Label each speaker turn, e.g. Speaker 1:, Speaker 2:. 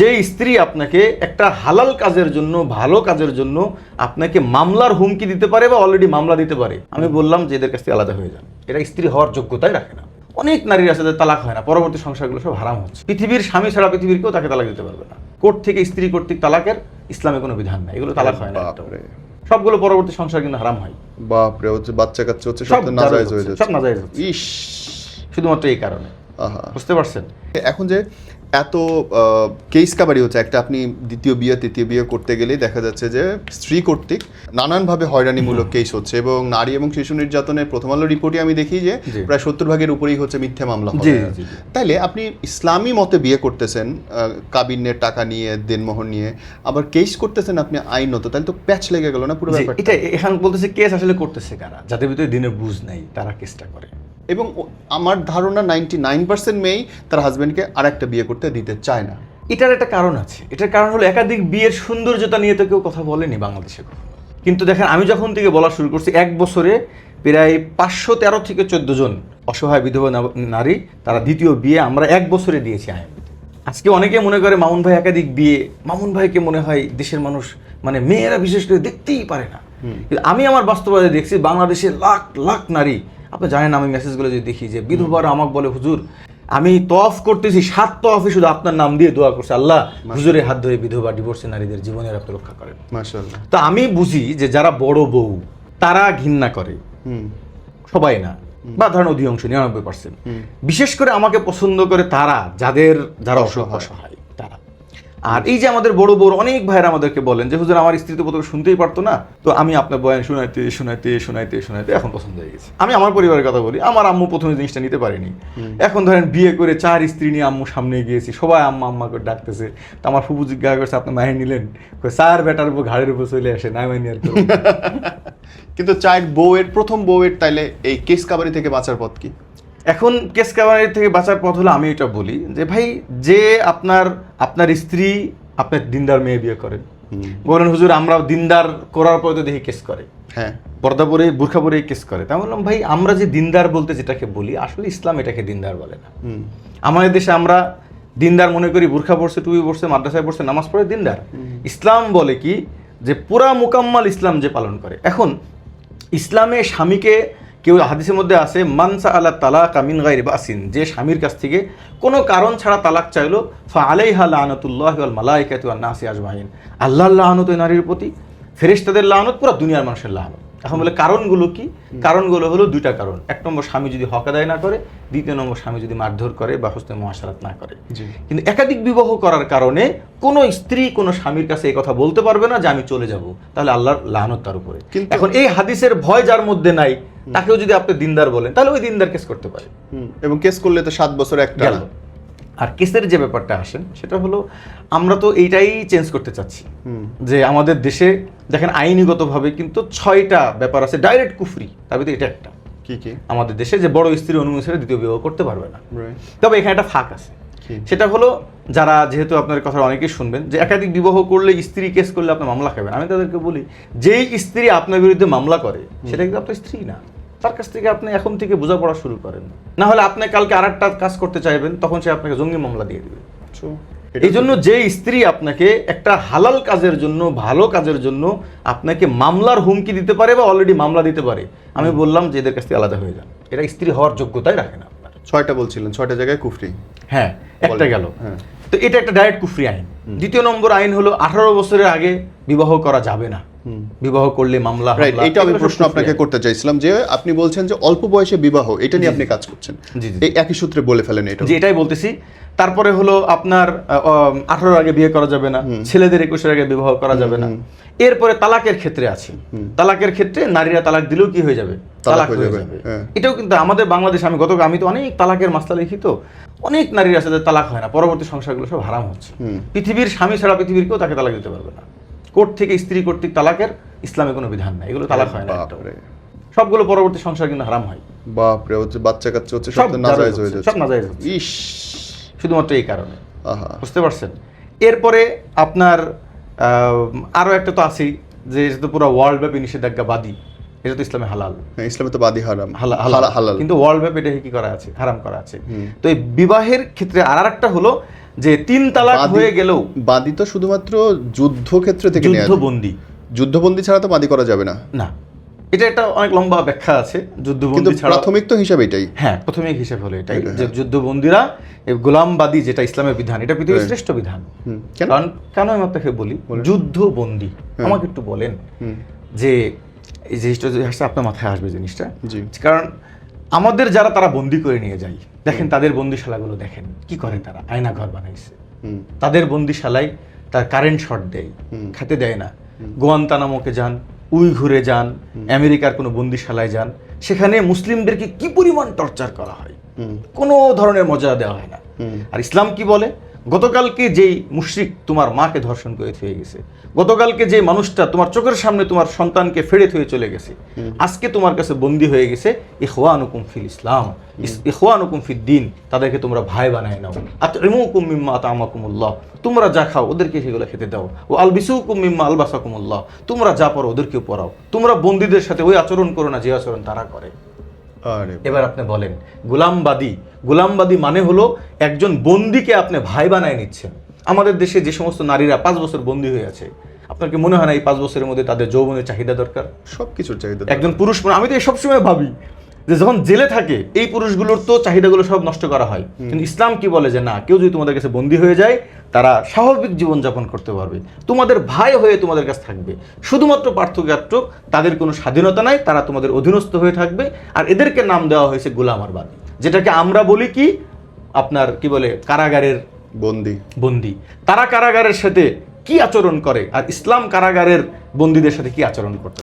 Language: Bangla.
Speaker 1: যে স্ত্রী আপনাকে একটা হালাল কাজের জন্য ভালো কাজের জন্য আপনাকে মামলার হুমকি দিতে পারে বা অলরেডি মামলা দিতে পারে আমি বললাম যে এদের কাছ থেকে আলাদা হয়ে যান। এরা স্ত্রী হওয়ার যোগ্যতাই রাখে না। অনেক নারীর আছে যাদের তালাক হয় না পরবর্তী সংসারগুলো সব হারাম হচ্ছে। পৃথিবীর স্বামী ছাড়া পৃথিবীর কেউ তাকে তালাক দিতে পারবে না। কোর্ট থেকে স্ত্রী কর্তৃক তালাকের ইসলামে কোনো বিধান নাই এগুলো তালাক হয় না সবগুলো পরবর্তী সংসার কিন্তু হারাম হয়।
Speaker 2: বাপরে হচ্ছে বাচ্চা কাচ্চা হচ্ছে
Speaker 1: সব
Speaker 2: নাজায়েজ হয়ে যাচ্ছে।
Speaker 1: সব নাজায়েজ হচ্ছে।
Speaker 2: ইস।
Speaker 1: শুধুমাত্র এই কারণে। বুঝতে পারছেন?
Speaker 2: এখন যে এত কেস কাবারি হচ্ছে। একটা আপনি দ্বিতীয় বিয়ে তৃতীয় বিয়ে করতে গেলেই দেখা যাচ্ছে যে স্ত্রী কর্তৃক নানানভাবে হয়রানিমূলক কেস হচ্ছে এবং নারী এবং শিশু নির্যাতনের প্রথম আলো রিপোর্টে আমি দেখি যে প্রায় সত্তর ভাগের উপরেই হচ্ছে মিথ্যে মামলা। তাইলে আপনি ইসলামী মতে বিয়ে করতেছেন কাবিনের টাকা নিয়ে দেনমোহর নিয়ে আবার কেস করতেছেন আপনি আইনত তাহলে তো প্যাচ লেগে গেল না পুরো ব্যাপারটা?
Speaker 1: এটা এখানে বলতেছে কেস আসলে করতেছে কারা? যাদের ভিতরে দিনের বুঝ নাই তারা কেসটা করে।
Speaker 2: এবং আমার ধারণা নাইনটি নাইন পার্সেন্ট মেয়েই তার হাজবেন্ডকে আর একটা বিয়ে করতে দিতে চায় না।
Speaker 1: এটার একটা কারণ আছে। এটার কারণ হলো একাধিক বিয়ের সৌন্দর্যতা নিয়ে তো কেউ কথা বলেনি বাংলাদেশে কিন্তু দেখেন আমি যখন থেকে বলা শুরু করছি এক বছরে প্রায় পাঁচশো তেরো থেকে চোদ্দ জন অসহায় বিধবা নারী তারা দ্বিতীয় বিয়ে আমরা এক বছরে দিয়েছি আইন আজকে অনেকে মনে করে মামুন ভাই একাধিক বিয়ে মামুন ভাইকে মনে হয় দেশের মানুষ মানে মেয়েরা বিশেষ করে দেখতেই পারে না। আমি আমার বাস্তবতা দেখছি বাংলাদেশে লাখ লাখ নারী আপনি জানেন আমি মেসেজগুলো যদি দেখি যে বিধবার আমাকে বলে হুজুর আমি তফ করতেছি সাত তফে শুধু আপনার নাম দিয়ে দোয়া করছে। আল্লাহ হুজুরের হাত ধরে বিধবা ডিভোর্সে নারীদের জীবনের আপনি রক্ষা করেন। তো আমি বুঝি যে যারা বড় বউ তারা ঘৃণা করে। সবাই না। বা ধরেন অধিকাংশ নিরানব্বই পার্সেন্ট বিশেষ করে আমাকে পছন্দ করে তারা যাদের যারা অসহায়। আর এই যে আমাদের বড় বড় অনেক ভাইয়েরা আমাদেরকে বলেন যে হুজুর আমার স্ত্রী তো প্রথমে শুনতেই পারতো না। তো আমি আপনার বয়ান শোনাইতে শোনাইতে শোনাইতে শোনাইতে এখন পছন্দ হয়ে গেছে। আমি আমার পরিবারের কথা বলি আমার আম্মু প্রথমে জিনিসটা নিতে পারেনি। এখন ধরেন বিয়ে করে চার স্ত্রী নিয়ে আম্মু সামনে গিয়েছি সবাই আম্মা আম্মা করে ডাকতেছে। তো আমার ফুপু জিজ্ঞাসা করছে আপনি মায়ের নিলেন? চার বেটার উপর ঘাড়ের উপর চলে আসে না মাইনি আর
Speaker 2: কিন্তু চাইল্ড বউয়ের প্রথম বউয়ের তাইলে এই কেস কাবারি থেকে বাঁচার পথ কি?
Speaker 1: এখন কেস কাবারি থেকে বাঁচার পথ হলো আমি এটা বলি যে ভাই যে আপনার আপনার স্ত্রী আপনার দিনদার মেয়ে বিয়ে করেন। বলেন হুজুর আমরা দিনদার করার পরে তো দেখি কেস করে।
Speaker 2: হ্যাঁ।
Speaker 1: পর্দা পরে বুর্খা পরে কেস করে। তাই বললাম ভাই আমরা যে দিনদার বলতে যেটাকে বলি আসলে ইসলাম এটাকে দিনদার বলে না। আমাদের দেশে আমরা দিনদার মনে করি বুর্খা পড়ছে টুপি পড়ছে মাদ্রাসায় পড়ছে নামাজ পড়ে দিনদার। ইসলাম বলে কি? যে পুরা মোকাম্মাল ইসলাম যে পালন করে। এখন ইসলামে স্বামীকে কেউ হাদিসের মধ্যে আছে মানসা আল্লাহ তালাক আমিন গাইর বাসিন যে স্বামীর কাছ থেকে কোনো কারণ ছাড়া তালাক চাইলো ফা আলাইহা লানতুল্লাহ ওয়াল মালাইকাতু নাসি আজমাইন আল্লাহর লাহনত ওই নারীর প্রতি ফেরেশতাদের লাহনত পুরো দুনিয়ার মানুষের লাহনত। এখন বলে কারণগুলো কি? কারণগুলো হলো দুইটা কারণ। এক নম্বর স্বামী যদি হক আদায় না করে দ্বিতীয় নম্বর স্বামী যদি মারধর করে বা হোসনে মহাসারাত না করে। কিন্তু একাধিক বিবাহ করার কারণে কোনো স্ত্রী কোনো স্বামীর কাছে এই কথা বলতে পারবে না যে আমি চলে যাব তাহলে আল্লাহর লানত তার উপরে। এখন এই হাদিসের ভয় যার মধ্যে নাই তাকেও যদি আপনি দিনদার বলেন তাহলে ওই দিনদার কেস করতে পারে।
Speaker 2: এবং কেস করলে তো সাত বছর একটা
Speaker 1: আর কেসের যে ব্যাপারটা আসেন সেটা হলো আমরা তো এইটাই চেঞ্জ করতে চাচ্ছি। যে আমাদের দেশে দেখেন আইনিগতভাবে কিন্তু ছয়টা ব্যাপার আছে ডাইরেক্ট কুফরি তার ভিতরে এটা একটা।
Speaker 2: কি কি?
Speaker 1: আমাদের দেশে যে বড় স্ত্রী ছাড়া দ্বিতীয় বিবাহ করতে পারবে না। তবে এখানে একটা ফাঁক আছে। সেটা হলো যারা যেহেতু আপনার কথা অনেকেই শুনবেন যে একাধিক বিবাহ করলে স্ত্রী কেস করলে আপনি মামলা খাবেন। আমি তাদেরকে বলি যেই স্ত্রী আপনার বিরুদ্ধে মামলা করে সেটা কিন্তু আপনার স্ত্রী না। তার কাছ থেকে আপনি এখন থেকে বোঝাপড়া শুরু করেন। না হলে আপনি কালকে আর একটা কাজ করতে চাইবেন তখন সে আপনাকে জঙ্গি মামলা দিয়ে দেবে। এই জন্য যে স্ত্রী আপনাকে একটা হালাল কাজের জন্য ভালো কাজের জন্য আপনাকে মামলার হুমকি দিতে পারে বা অলরেডি মামলা দিতে পারে আমি বললাম যে এদের কাছ থেকে আলাদা হয়ে যান। এটা স্ত্রী হওয়ার যোগ্যতাই রাখে না আপনার।
Speaker 2: ছয়টা বলছিলেন ছয়টা জায়গায় কুফরি।
Speaker 1: হ্যাঁ একটা গেল।
Speaker 2: হ্যাঁ।
Speaker 1: তো এটা একটা ডাইরেক্ট কুফরি আইন। দ্বিতীয় নম্বর আইন হলো আঠারো বছরের আগে বিবাহ করা যাবে না। বিবাহ করলে মামলা
Speaker 2: রাইট এইটা আমি প্রশ্ন আপনাকে করতে চাইছিলাম যে আপনি বলছেন যে অল্প বয়সে বিবাহ এটা নিয়ে আপনি কাজ করছেন। এই একই সূত্রে বলে ফেলেন এটা।
Speaker 1: যে এটাই বলতেছি। তারপরে হলো আপনার আঠারোর আগে বিয়ে করা যাবে না ছেলেদের একুশের আগে বিবাহ করা যাবে না। এরপরে তালাকের ক্ষেত্রে আছে। তালাকের ক্ষেত্রে নারীরা তালাক দিলেও কি হয়ে যাবে? তালাক হয়ে যাবে
Speaker 2: হ্যাঁ।
Speaker 1: এটাও কিন্তু আমাদের বাংলাদেশে আমি গত আমি তো অনেক তালাকের মাসলা লিখি তো। অনেক নারীর আছে তালাক হয় না পরবর্তী সংসারগুলো সব হারাম হচ্ছে। পৃথিবীর স্বামী ছাড়া পৃথিবীর কেউ তাকে তালাক দিতে পারবে না। কোর্ট থেকে স্ত্রী কর্তৃক তালাকের ইসলামে কোনো বিধান নাই। এগুলো তালাক হয় না সবগুলো পরবর্তী সংসার কিন্তু হারাম হয়।
Speaker 2: বাপরে হচ্ছে বাচ্চা কাচ্চা হচ্ছে সব
Speaker 1: নাজায়েজ
Speaker 2: হয়ে যাচ্ছে।
Speaker 1: সব নাজায়েজ হচ্ছে।
Speaker 2: ইস।
Speaker 1: শুধুমাত্র এই কারণে।
Speaker 2: আহা।
Speaker 1: বুঝতে পারছেন? এরপরে আপনার আরও একটা তো আছেই যে এটা তো পুরো ওয়ার্ল্ড ব্যাপী নিষেধাজ্ঞা বাদী এটা তো ইসলামে হালাল।
Speaker 2: হ্যাঁ, ইসলামে তো বাদী হারাম। হালাল
Speaker 1: হালাল।
Speaker 2: হালাল।
Speaker 1: কিন্তু ওয়ার্ল্ড ব্যাপী এটা কি করা আছে? হারাম করা আছে। তো এই বিবাহের ক্ষেত্রে আর একটা হলো যে তিন তালাক হয়ে গেলেও
Speaker 2: বাদী তো শুধুমাত্র যুদ্ধক্ষেত্র থেকে।
Speaker 1: যুদ্ধবন্দী।
Speaker 2: যুদ্ধবন্দী ছাড়া তো বাদী করা যাবে না।
Speaker 1: না। এটা একটা অনেক লম্বা ব্যাখ্যা আছে। যুদ্ধবন্দী ছাড়া
Speaker 2: প্রাথমিক তো হিসাব এটাই।
Speaker 1: হ্যাঁ প্রাথমিক হিসেবে হলো এটাই। যে যুদ্ধবন্দীরা এই গোলামবাদী যেটা ইসলামের বিধান এটা পৃথিবীর শ্রেষ্ঠ বিধান।
Speaker 2: কেন?
Speaker 1: কারণ কেন আমি আপনাকে বলি? যুদ্ধবন্দী। আমাকে একটু বলেন যে এই জিনিসটা যে আসছে আপনার মাথায় আসবে জিনিসটা।
Speaker 2: জি।
Speaker 1: কারণ আমাদের যারা তারা বন্দি করে নিয়ে যায়। দেখেন তাদের বন্দিশালাগুলো দেখেন কি করে তারা? আয়না ঘর বানাইছে তাদের বন্দিশালায় তার কারেন্ট শট দেয়। খেতে দেয় না। গোয়ান্তানামোকে যান উই ঘুরে যান আমেরিকার কোনো বন্দিশালায় যান সেখানে মুসলিমদেরকে কি পরিমাণ টর্চার করা হয়? কোনো ধরনের মজা দেওয়া হয় না। আর ইসলাম কি বলে? গতকালকে যেই মুশরিক তোমার মাকে ধর্ষণ করে থুয়ে গেছে গতকালকে যে মানুষটা তোমার চোখের সামনে তোমার সন্তানকে ফেড়ে থুয়ে চলে গেছে আজকে তোমার কাছে বন্দী হয়ে গেছে ইখওয়ানুকুম ফিল ইসলাম ইস- ইখওয়ানুকুম ফিদ দিন তাদেরকে তোমরা ভাই বানায় নাও। আতরিমুকুম মিম্মা আতামাকুমুল্লাহ তোমরা যা খাও ওদেরকে সেগুলো খেতে দাও। ও আল আলবিসুকুম মিম্মা আলবাসাকুমুল্লাহ তোমরা যা পড়ো ওদেরকেও পড়াও। তোমরা বন্দীদের সাথে ওই আচরণ করো না যে আচরণ তারা করে। এবার আপনি বলেন গোলামবাদী গোলামবাদী মানে হলো একজন বন্দিকে আপনি ভাই বানায় নিচ্ছেন। আমাদের দেশে যে সমস্ত নারীরা পাঁচ বছর বন্দী হয়ে আছে আপনার কি মনে হয় না এই পাঁচ বছরের মধ্যে তাদের যৌবনের চাহিদা দরকার?
Speaker 2: সব কিছুর চাহিদা
Speaker 1: একজন পুরুষ আমি তো এই সবসময় ভাবি যে যখন জেলে থাকে এই পুরুষগুলোর তো চাহিদাগুলো সব নষ্ট করা হয়। কিন্তু ইসলাম কি বলে যে না কেউ যদি তোমাদের কাছে বন্দী হয়ে যায় তারা স্বাভাবিক জীবনযাপন করতে পারবে। তোমাদের ভাই হয়ে তোমাদের কাছে থাকবে। শুধুমাত্র পার্থক্য তাদের কোনো স্বাধীনতা নাই তারা তোমাদের অধীনস্থ হয়ে থাকবে। আর এদেরকে নাম দেওয়া হয়েছে গোলামারবাদ যেটাকে আমরা বলি কি? আপনার কি বলে? কারাগারের
Speaker 2: বন্দি।
Speaker 1: বন্দি। তারা কারাগারের সাথে কি আচরণ করে? আর ইসলাম কারাগারের বন্দীদের সাথে কি আচরণ করতে